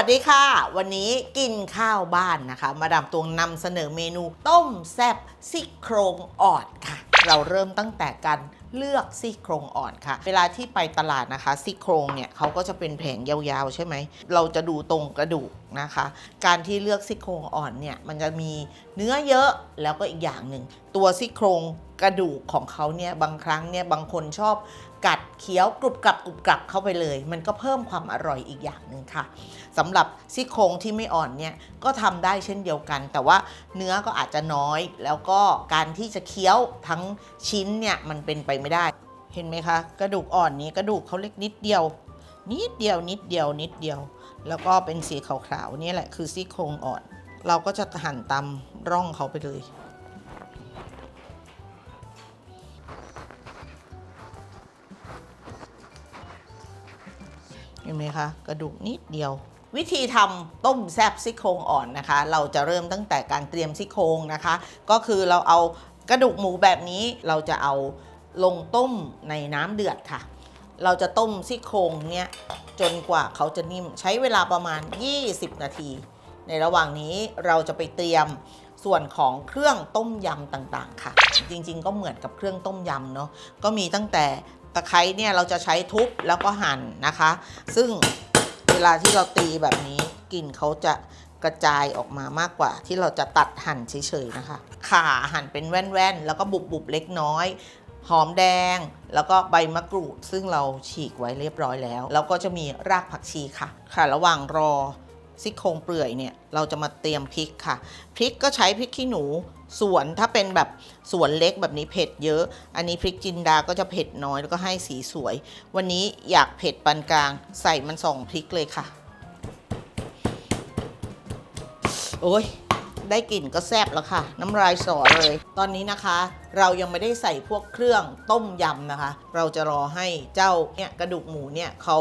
วัสดีค่ะ วันนี้กินข้าวบ้านนะคะ มาดามตวงนำเสนอเมนูต้มแซบซี่โครงอ่อนค่ะ เราเริ่มตั้งแต่การเลือกซี่โครงอ่อนค่ะ เวลาที่ไปตลาดนะคะซี่โครงเนี่ยเขาก็จะเป็นแผงยาวๆใช่ไหม เราจะดูตรงกระดูกนะคะ การที่เลือกซี่โครงอ่อนเนี่ยมันจะมีเนื้อเยอะแล้วก็อีกอย่างหนึ่ง ตัวซี่โครงกระดูกของเขาเนี่ยบางครั้งเนี่ยบางคนชอบกัดเคี้ยวกรุบกรับกรุบกรับเข้าไปเลย มันก็เพิ่มความอร่อยอีกอย่างหนึ่งค่ะสำหรับซี่โครงที่ไม่อ่อนเนี่ยก็ทำได้เช่นเดียวกัน แต่ว่าเนื้อก็อาจจะน้อย แล้วก็การที่จะเคี้ยวทั้งชิ้นเนี่ยมันเป็นไปไม่ได้ เห็นไหมคะ กระดูกอ่อนนี้กระดูกเขาเล็กนิดเดียว นิดเดียวนิดเดียวนิดเดียว แล้วก็เป็นสีขาวๆนี่แหละคือซี่โครงอ่อน เราก็จะหั่นตามร่องเขาไปเลยเห็นไหมคะกระดูกนิดเดียว วิธีทำต้มแซบซี่โครงอ่อนนะคะ เราจะเริ่มตั้งแต่การเตรียมซี่โครงนะคะ ก็คือเราเอากระดูกหมูแบบนี้เราจะเอาลงต้มในน้ำเดือดค่ะ เราจะต้มซี่โครงเนี้ยจนกว่าเขาจะนิ่มใช้เวลาประมาณ 20 นาที ในระหว่างนี้เราจะไปเตรียมส่วนของเครื่องต้มยำต่างๆ ค่ะ จริงๆ ก็เหมือนกับเครื่องต้มยำเนาะก็มีตั้งแต่ตะไคร้เนี่ยเราจะใช้ทุบแล้วก็หั่นนะคะ ซึ่งเวลาที่เราตีแบบนี้กลิ่นเขาจะกระจายออกมามากกว่า ที่เราจะตัดหั่นเฉยๆนะคะ ข่าหั่นเป็นแว่นๆ แล้วก็บุบๆเล็กน้อย หอมแดง แล้วก็ใบมะกรูด ซึ่งเราฉีกไว้เรียบร้อยแล้ว แล้วก็จะมีรากผักชีค่ะ ค่ะ ระหว่างรอซี่โครงเปลือยเนี่ยเราจะมาเตรียมพริกค่ะ พริกก็ใช้พริกขี้หนูสวนถ้าเป็นแบบสวนเล็กแบบนี้เผ็ดเยอะ อันนี้พริกจินดาก็จะเผ็ดน้อยแล้วก็ให้สีสวย วันนี้อยากเผ็ดปานกลาง ใส่มันสองพริกเลยค่ะ โอ้ย ได้กลิ่นก็แซ่บแล้วค่ะ น้ำลายสอเลย ตอนนี้นะคะ เรายังไม่ได้ใส่พวกเครื่องต้มยำนะคะ เราจะรอให้เจ้าเนี่ยกระดูกหมูเนี่ยเขา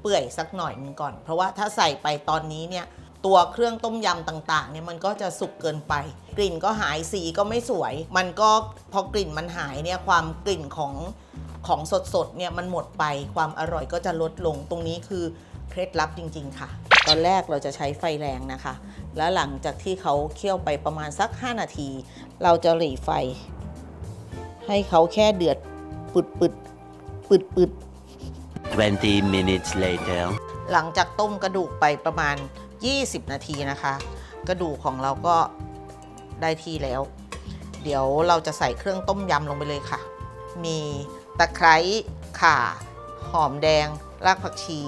เปื่อยสักหน่อยนึงก่อน เพราะว่าถ้าใส่ไปตอนนี้เนี่ยตัวเครื่องต้มยำต่างๆเนี่ยมันก็จะสุกเกินไป กลิ่นก็หายสีก็ไม่สวย มันก็พอกลิ่นมันหายเนี่ยความกลิ่นของของสดๆเนี่ยมันหมดไปความอร่อยก็จะลดลงตรงนี้คือเคล็ดลับจริง ๆ ค่ะ ตอนแรกเราจะใช้ไฟแรงนะคะ แล้วหลังจากที่เขาเคี่ยวไปประมาณสัก 5 นาที เราจะหลีไฟ ให้เขาแค่เดือดปึดปึดปึดปึด20 minutes later. หลังจากต้มกระดูกไปประมาณ 20 นาทีนะคะ กระดูกของเราก็ได้ที่แล้ว เดี๋ยวเราจะใส่เครื่องต้มยำลงไปเลยค่ะ มีตะไคร้ข่า หอมแดง รากผักชี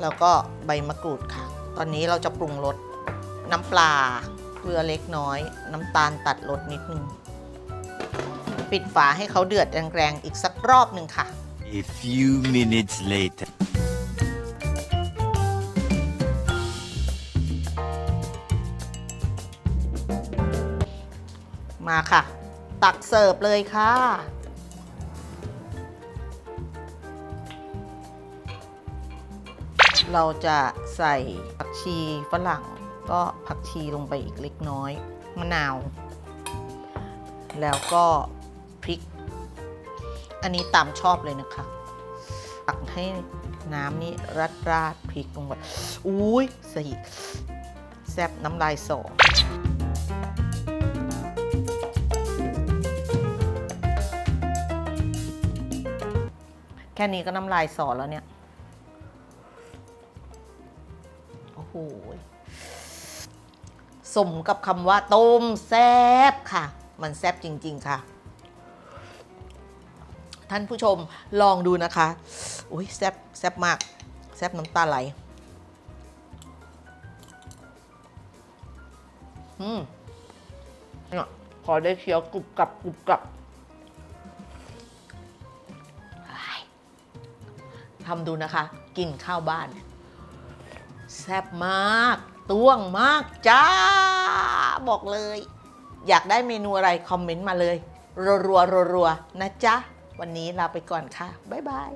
แล้วก็ใบมะกรูดค่ะ ตอนนี้เราจะปรุงรสน้ำปลาเกลือเล็กน้อย น้ำตาลตัดรสนิดนึง ปิดฝาให้เขาเดือดแรงๆอีกสักรอบหนึ่งค่ะ A few minutes later. มาค่ะ ตักเสิร์ฟเลยค่ะ เราจะใส่ผักชีฝรั่ง ก็ผักชีลงไปอีกเล็กน้อย มะนาว แล้วก็พริก อันนี้ตามชอบเลยนะคะตักให้น้ำนี้รัดราดพริกลงไปอุ้ยใส่แซบน้ำลายสอแค่นี้ก็น้ำลายสอแล้วเนี่ย หสมกับคำว่าต้มแซบค่ะ มันแซบจริง ๆ ค่ะ ท่านผู้ชมลองดูนะคะอุ้ยแซบแซบมาก แซบน้ำตาไหลอืมเนี่ยพอได้เคี้ยวกรุบกรับกรุบกรับทำดูนะคะ กินข้าวบ้าน แซ่บมาก ต้วงมากจ้า บอกเลย อยากได้เมนูอะไร คอมเมนต์มาเลย รัวๆรัวๆนะจ๊ะ วันนี้ลาไปก่อนค่ะ บ๊ายบาย